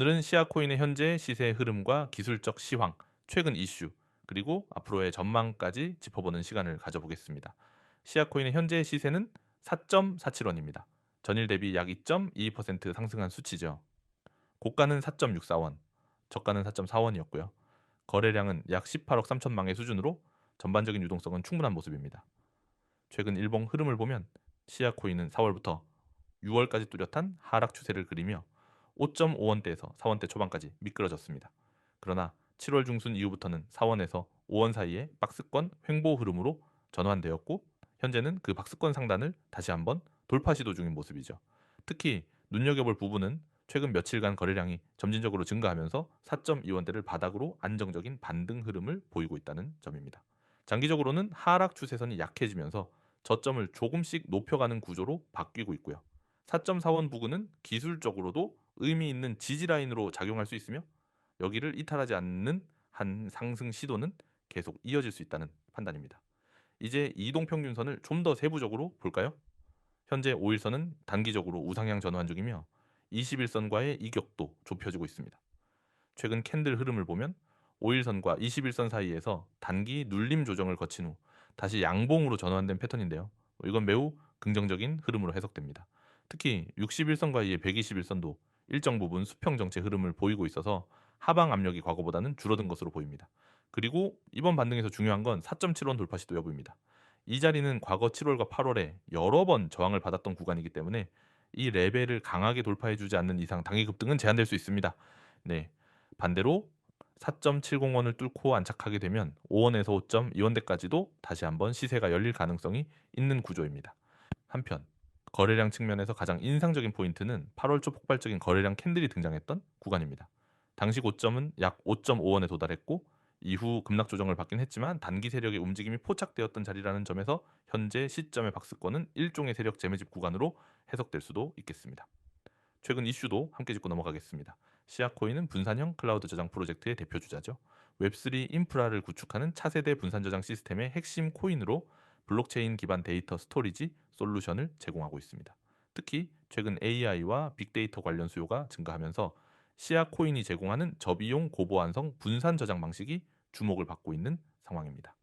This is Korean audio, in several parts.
오늘은 시아코인의 현재 시세 흐름과 기술적 시황, 최근 이슈, 그리고 앞으로의 전망까지 짚어보는 시간을 가져보겠습니다. 시아코인의 현재 시세는 4.47원입니다. 전일 대비 약 2.22% 상승한 수치죠. 고가는 4.64원, 저가는 4.4원이었고요. 거래량은 약 18억 3천망의 수준으로 전반적인 유동성은 충분한 모습입니다. 최근 일봉 흐름을 보면 시아코인은 4월부터 6월까지 뚜렷한 하락 추세를 그리며 5.5원대에서 4원대 초반까지 미끄러졌습니다. 그러나 7월 중순 이후부터는 4원에서 5원 사이에 박스권 횡보 흐름으로 전환되었고 현재는 그 박스권 상단을 다시 한번 돌파 시도 중인 모습이죠. 특히 눈여겨볼 부분은 최근 며칠간 거래량이 점진적으로 증가하면서 4.2원대를 바닥으로 안정적인 반등 흐름을 보이고 있다는 점입니다. 장기적으로는 하락 추세선이 약해지면서 저점을 조금씩 높여가는 구조로 바뀌고 있고요. 4.4원 부근은 기술적으로도 의미 있는 지지 라인으로 작용할 수 있으며 여기를 이탈하지 않는 한 상승 시도는 계속 이어질 수 있다는 판단입니다. 이제 이동 평균선을 좀 더 세부적으로 볼까요? 현재 5일선은 단기적으로 우상향 전환 중이며 21선과의 이격도 좁혀지고 있습니다. 최근 캔들 흐름을 보면 5일선과 21선 사이에서 단기 눌림 조정을 거친 후 다시 양봉으로 전환된 패턴인데요. 이건 매우 긍정적인 흐름으로 해석됩니다. 특히 61선과의 121선도 일정 부분 수평 정체 흐름을 보이고 있어서 하방 압력이 과거보다는 줄어든 것으로 보입니다. 그리고 이번 반등에서 중요한 건 4.7원 돌파 시도 여부입니다. 이 자리는 과거 7월과 8월에 여러 번 저항을 받았던 구간이기 때문에 이 레벨을 강하게 돌파해주지 않는 이상 단기 급등은 제한될 수 있습니다. 네, 반대로 4.70원을 뚫고 안착하게 되면 5원에서 5.2원대까지도 다시 한번 시세가 열릴 가능성이 있는 구조입니다. 한편 거래량 측면에서 가장 인상적인 포인트는 8월 초 폭발적인 거래량 캔들이 등장했던 구간입니다. 당시 고점은 약 5.5원에 도달했고 이후 급락 조정을 받긴 했지만 단기 세력의 움직임이 포착되었던 자리라는 점에서 현재 시점의 박스권은 일종의 세력 재매집 구간으로 해석될 수도 있겠습니다. 최근 이슈도 함께 짚고 넘어가겠습니다. 시아코인은 분산형 클라우드 저장 프로젝트의 대표 주자죠. 웹3 인프라를 구축하는 차세대 분산 저장 시스템의 핵심 코인으로 블록체인 기반 데이터 스토리지 솔루션을 제공하고 있습니다. 특히 최근 AI와 빅데이터 관련 수요가 증가하면서 시아 코인이 제공하는 저비용 고보안성 분산 저장 방식이 주목을 받고 있는 상황입니다.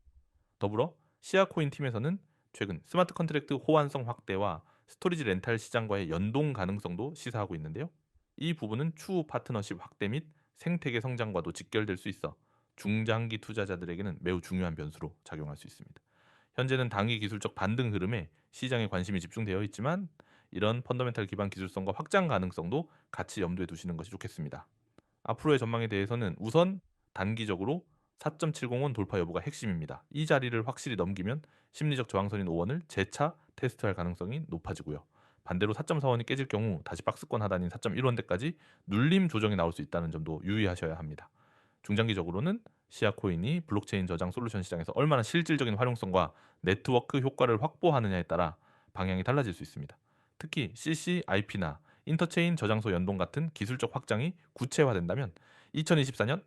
더불어 시아 코인 팀에서는 최근 스마트 컨트랙트 호환성 확대와 스토리지 렌탈 시장과의 연동 가능성도 시사하고 있는데요. 이 부분은 추후 파트너십 확대 및 생태계 성장과도 직결될 수 있어 중장기 투자자들에게는 매우 중요한 변수로 작용할 수 있습니다. 현재는 당기 기술적 반등 흐름에 시장에 관심이 집중되어 있지만 이런 펀더멘탈 기반 기술성과 확장 가능성도 같이 염두에 두시는 것이 좋겠습니다. 앞으로의 전망에 대해서는 우선 단기적으로 4.70원 돌파 여부가 핵심입니다. 이 자리를 확실히 넘기면 심리적 저항선인 5원을 재차 테스트할 가능성이 높아지고요. 반대로 4.4원이 깨질 경우 다시 박스권 하단인 4.1원대까지 눌림 조정이 나올 수 있다는 점도 유의하셔야 합니다. 중장기적으로는 시아코인이 블록체인 저장 솔루션 시장에서 얼마나 실질적인 활용성과 네트워크 효과를 확보하느냐에 따라 방향이 달라질 수 있습니다. 특히 CCIP나 인터체인 저장소 연동 같은 기술적 확장이 구체화된다면 2024년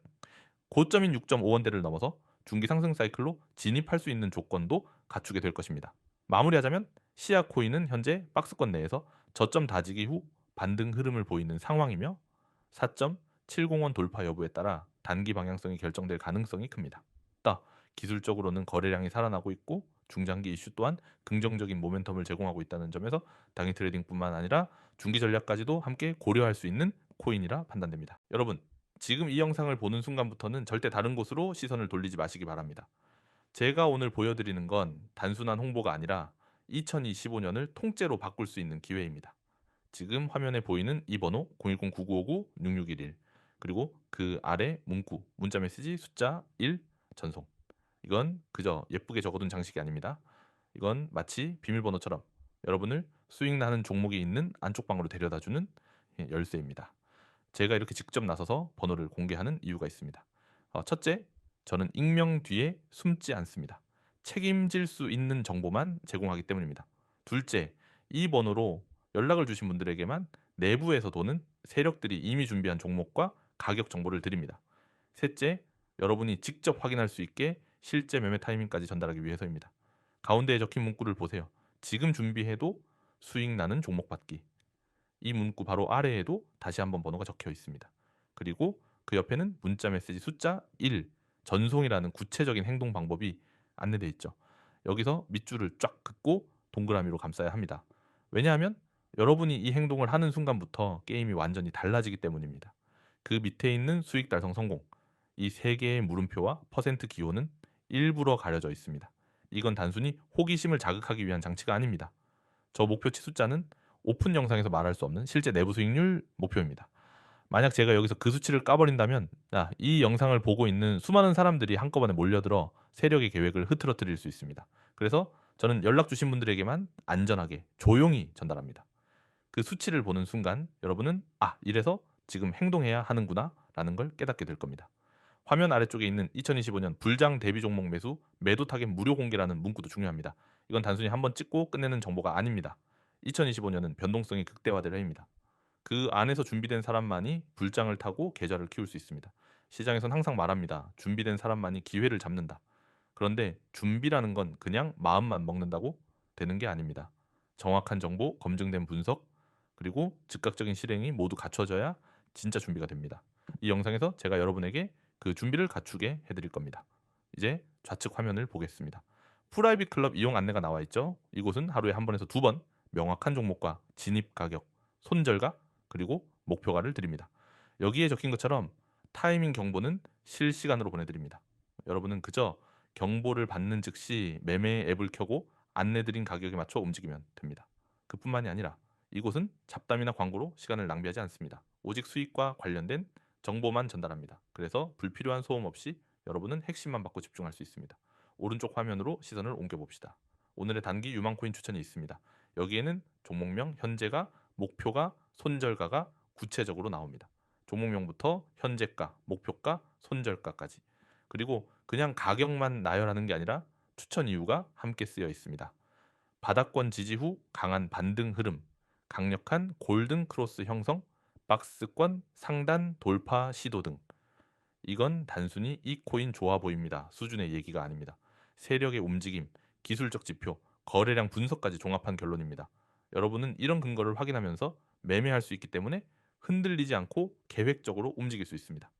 고점인 6.5원대를 넘어서 중기 상승 사이클로 진입할 수 있는 조건도 갖추게 될 것입니다. 마무리하자면 시아 코인은 현재 박스권 내에서 저점 다지기 후 반등 흐름을 보이는 상황이며 4.70원 돌파 여부에 따라 단기 방향성이 결정될 가능성이 큽니다. 따 기술적으로는 거래량이 살아나고 있고 중장기 이슈 또한 긍정적인 모멘텀을 제공하고 있다는 점에서 당일 트레이딩뿐만 아니라 중기 전략까지도 함께 고려할 수 있는 코인이라 판단됩니다. 여러분 지금 이 영상을 보는 순간부터는 절대 다른 곳으로 시선을 돌리지 마시기 바랍니다. 제가 오늘 보여드리는 건 단순한 홍보가 아니라 2025년을 통째로 바꿀 수 있는 기회입니다. 지금 화면에 보이는 이 번호 010-9959-6611 그리고 그 아래 문구 문자 메시지 숫자 1 전송 이건 그저 예쁘게 적어둔 장식이 아닙니다. 이건 마치 비밀번호처럼 여러분을 수익 나는 종목이 있는 안쪽 방으로 데려다주는 예, 열쇠입니다. 제가 이렇게 직접 나서서 번호를 공개하는 이유가 있습니다. 어, 첫째, 저는 익명 뒤에 숨지 않습니다. 책임질 수 있는 정보만 제공하기 때문입니다. 둘째, 이 번호로 연락을 주신 분들에게만 내부에서 도는 세력들이 이미 준비한 종목과 가격 정보를 드립니다. 셋째, 여러분이 직접 확인할 수 있게 실제 매매 타이밍까지 전달하기 위해서입니다. 가운데에 적힌 문구를 보세요. 지금 준비해도 수익 나는 종목 받기. 이 문구 바로 아래에도 다시 한번 번호가 적혀 있습니다. 그리고 그 옆에는 문자 메시지 숫자 1 전송이라는 구체적인 행동 방법이 안내되어 있죠. 여기서 밑줄을 쫙 긋고 동그라미로 감싸야 합니다. 왜냐하면 여러분이 이 행동을 하는 순간부터 게임이 완전히 달라지기 때문입니다. 그 밑에 있는 수익 달성 성공 이 세 개의 물음표와 퍼센트 기호는 일부러 가려져 있습니다. 이건 단순히 호기심을 자극하기 위한 장치가 아닙니다. 저 목표치 숫자는 오픈 영상에서 말할 수 없는 실제 내부 수익률 목표입니다. 만약 제가 여기서 그 수치를 까버린다면 야, 이 영상을 보고 있는 수많은 사람들이 한꺼번에 몰려들어 세력의 계획을 흐트러뜨릴 수 있습니다. 그래서 저는 연락 주신 분들에게만 안전하게 조용히 전달합니다. 그 수치를 보는 순간 여러분은 아 이래서 지금 행동해야 하는구나 라는 걸 깨닫게 될 겁니다. 화면 아래쪽에 있는 2025년 불장 대비 종목 매수 매도 타겟 무료 공개라는 문구도 중요합니다. 이건 단순히 한번 찍고 끝내는 정보가 아닙니다. 2025년은 변동성이 극대화될 해입니다. 그 안에서 준비된 사람만이 불장을 타고 계좌를 키울 수 있습니다. 시장에선 항상 말합니다. 준비된 사람만이 기회를 잡는다. 그런데 준비라는 건 그냥 마음만 먹는다고 되는 게 아닙니다. 정확한 정보, 검증된 분석, 그리고 즉각적인 실행이 모두 갖춰져야 진짜 준비가 됩니다. 이 영상에서 제가 여러분에게 그 준비를 갖추게 해드릴 겁니다. 이제 좌측 화면을 보겠습니다. 프라이빗 클럽 이용 안내가 나와 있죠. 이곳은 하루에 한 번에서 두 번 명확한 종목과 진입 가격, 손절가, 그리고 목표가를 드립니다. 여기에 적힌 것처럼 타이밍 경보는 실시간으로 보내드립니다. 여러분은 그저 경보를 받는 즉시 매매 앱을 켜고 안내드린 가격에 맞춰 움직이면 됩니다. 그뿐만이 아니라 이곳은 잡담이나 광고로 시간을 낭비하지 않습니다. 오직 수익과 관련된 정보만 전달합니다. 그래서 불필요한 소음 없이 여러분은 핵심만 받고 집중할 수 있습니다. 오른쪽 화면으로 시선을 옮겨봅시다. 오늘의 단기 유망코인 추천이 있습니다. 여기에는 종목명, 현재가, 목표가, 손절가가 구체적으로 나옵니다. 종목명부터 현재가, 목표가, 손절가까지. 그리고 그냥 가격만 나열하는 게 아니라 추천 이유가 함께 쓰여 있습니다. 바닥권 지지 후 강한 반등 흐름, 강력한 골든 크로스 형성, 박스권 상단 돌파 시도 등 이건 단순히 이 코인 좋아 보입니다. 수준의 얘기가 아닙니다. 세력의 움직임, 기술적 지표, 거래량 분석까지 종합한 결론입니다. 여러분은 이런 근거를 확인하면서 매매할 수 있기 때문에 흔들리지 않고 계획적으로 움직일 수 있습니다.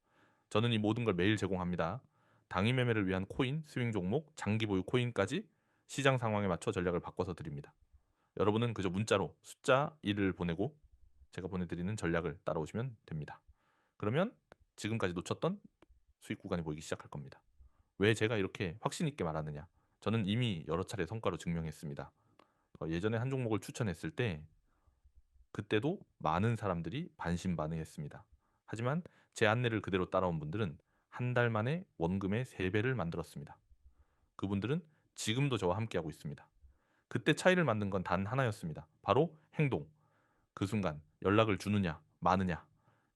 저는 이 모든 걸 매일 제공합니다. 당일 매매를 위한 코인, 스윙 종목, 장기 보유 코인까지 시장 상황에 맞춰 전략을 바꿔서 드립니다. 여러분은 그저 문자로 숫자 1을 보내고 제가 보내드리는 전략을 따라오시면 됩니다. 그러면 지금까지 놓쳤던 수익 구간이 보이기 시작할 겁니다. 왜 제가 이렇게 확신 있게 말하느냐? 저는 이미 여러 차례 성과로 증명했습니다. 어, 예전에 한 종목을 추천했을 때 그때도 많은 사람들이 반신반의했습니다. 하지만 제 안내를 그대로 따라온 분들은 한 달 만에 원금의 3배를 만들었습니다. 그분들은 지금도 저와 함께하고 있습니다. 그때 차이를 만든 건 단 하나였습니다. 바로 행동. 그 순간 연락을 주느냐, 마느냐.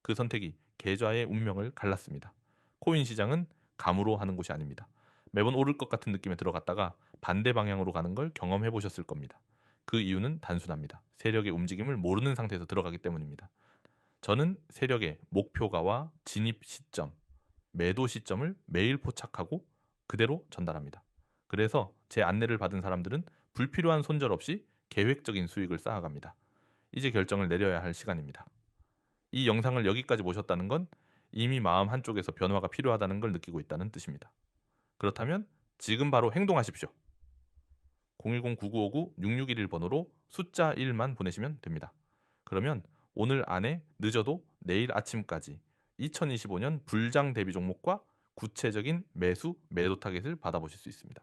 그 선택이 계좌의 운명을 갈랐습니다. 코인 시장은 감으로 하는 곳이 아닙니다. 매번 오를 것 같은 느낌에 들어갔다가 반대 방향으로 가는 걸 경험해 보셨을 겁니다. 그 이유는 단순합니다. 세력의 움직임을 모르는 상태에서 들어가기 때문입니다. 저는 세력의 목표가와 진입 시점, 매도 시점을 매일 포착하고 그대로 전달합니다. 그래서 제 안내를 받은 사람들은 불필요한 손절 없이 계획적인 수익을 쌓아갑니다. 이제 결정을 내려야 할 시간입니다. 이 영상을 여기까지 보셨다는 건 이미 마음 한쪽에서 변화가 필요하다는 걸 느끼고 있다는 뜻입니다. 그렇다면 지금 바로 행동하십시오. 010-9959-6611 번호로 숫자 1만 보내시면 됩니다. 그러면 오늘 안에 늦어도 내일 아침까지 2025년 불장 대비 종목과 구체적인 매수, 매도 타겟을 받아보실 수 있습니다.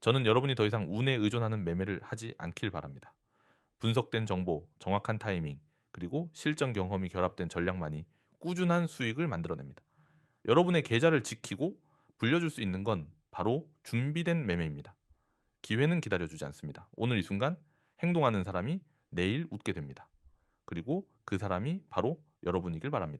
저는 여러분이 더 이상 운에 의존하는 매매를 하지 않길 바랍니다. 분석된 정보, 정확한 타이밍, 그리고 실전 경험이 결합된 전략만이 꾸준한 수익을 만들어냅니다. 여러분의 계좌를 지키고 불려줄 수 있는 건 바로 준비된 매매입니다. 기회는 기다려주지 않습니다. 오늘 이 순간 행동하는 사람이 내일 웃게 됩니다. 그리고 그 사람이 바로 여러분이길 바랍니다.